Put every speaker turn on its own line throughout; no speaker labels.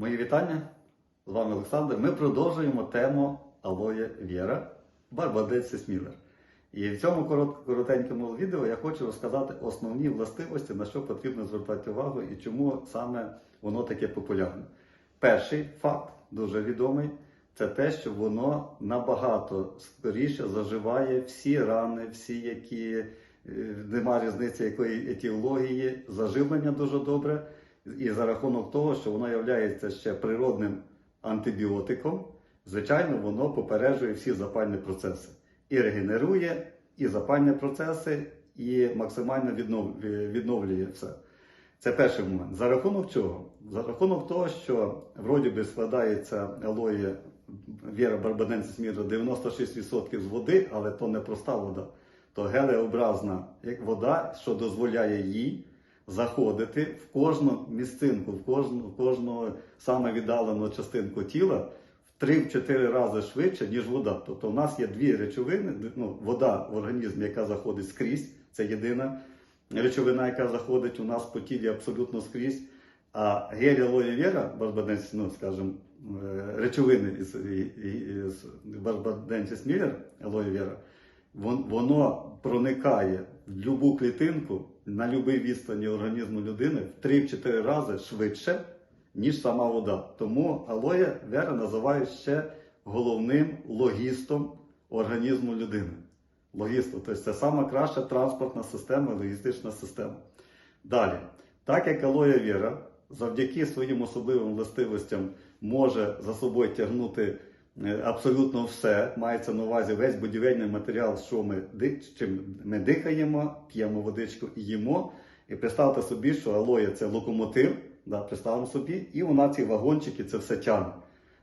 Мої вітання. З вами Олександр. Ми продовжуємо тему Алоє Віра Барбадельці Смілер. І в цьому коротенькому відео я хочу розказати основні властивості, на що потрібно звертати увагу і чому саме воно таке популярне. Перший факт, дуже відомий, це те, що воно набагато скоріше заживає всі рани, всі, які е, нема різниці якої етіології, заживлення дуже добре. І за рахунок того, що воно є ще природним антибіотиком, звичайно, воно попереджує всі запальні процеси. І регенерує, і запальні процеси, і максимально відновлює все. Це перший момент. За рахунок чого? За рахунок того, що вроді би складається алоє Віра Барбаденсис Міра 96% з води, але то не проста вода, то гелеобразна вода, що дозволяє їй заходити в кожну місцинку, в кожну, в кожну саме віддалену частинку тіла в 3-4 рази швидше, ніж вода. Тобто у нас є дві речовини, ну, вода в організмі, яка заходить скрізь, це єдина речовина, яка заходить у нас по тілі абсолютно скрізь. А гель алоє вера, барбаденсіс, ну, скажімо, е, речовини із, із, барбаденсіс міллер, алоє вера, воно проникає в будь-яку клітинку на будь-якій відстані організму людини в 3-4 рази швидше, ніж сама вода. Тому алоє вера називають ще головним логістом організму людини. Логістом, тобто це сама краща транспортна система, логістична система. Далі, так як алоє віра завдяки своїм особливим властивостям може за собою тягнути абсолютно все, мається на увазі весь будівельний матеріал, що ми, чим ми дихаємо, п'ємо водичку і їмо. І представте собі, що алоє це локомотив, да, представимо собі, і вона ці вагончики це все тягне.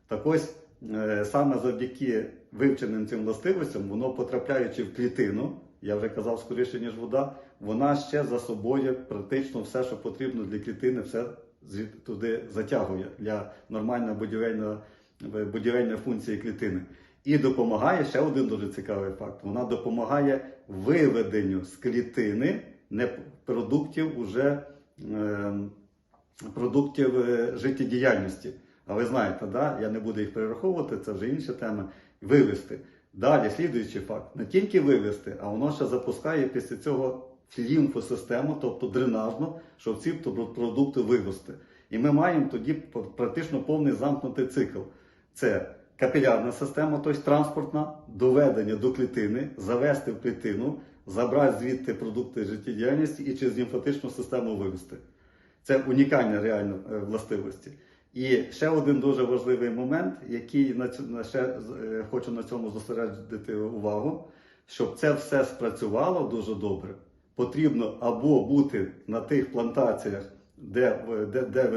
Так ось е, саме завдяки вивченим цим властивостям, воно потрапляючи в клітину, я вже казав скоріше, ніж вода, вона ще за собою практично все, що потрібно для клітини, все туди затягує для нормальної будівельної, будівельної функції клітини. І допомагає ще один дуже цікавий факт. Вона допомагає виведенню з клітини не продуктів уже е, продуктів е, життєдіяльності. А ви знаєте, да? я не буду їх перераховувати, це вже інша тема. Вивести. Далі, слідуючий факт, не тільки вивести, а воно ще запускає після цього лімфосистему, тобто дренажну, щоб ці продукти вивести. І ми маємо тоді практично повний замкнутий цикл. Це капілярна система, тобто транспортна, доведення до клітини, завести в клітину, забрати звідти продукти життєдіяльності і через лімфатичну систему вивести. Це унікальні реально е, властивості. І ще один дуже важливий момент, який ще е, хочу на цьому зосередити увагу, щоб це все спрацювало дуже добре, потрібно або бути на тих плантаціях, де, де, де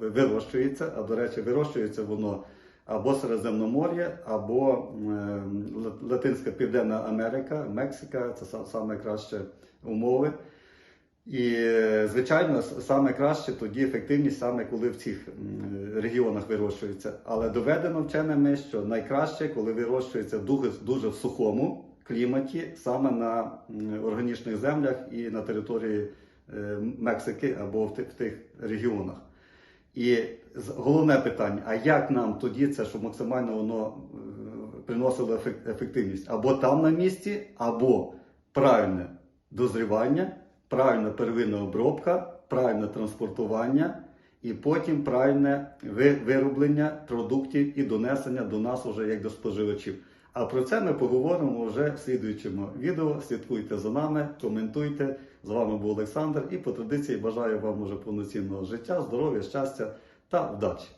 вирощується, а до речі, вирощується воно або Середземномор'я, або ем, Латинська Південна Америка, Мексика це са- саме кращі умови. І, е, звичайно, саме краще тоді ефективність саме коли в цих регіонах вирощується. Але доведено вченими, що найкраще, коли вирощується дуже, дуже в сухому кліматі, саме на органічних землях і на території е, Мексики або в тих, регіонах. І головне питання: а як нам тоді це, щоб максимально воно е, приносило ефективність? Або там на місці, або правильне дозрівання, правильна первинна обробка, правильне транспортування і потім правильне вироблення продуктів і донесення до нас уже як до споживачів. А про це ми поговоримо вже в слідуючому відео. Слідкуйте за нами, коментуйте. З вами був Олександр і по традиції бажаю вам уже повноцінного життя, здоров'я, щастя to dać.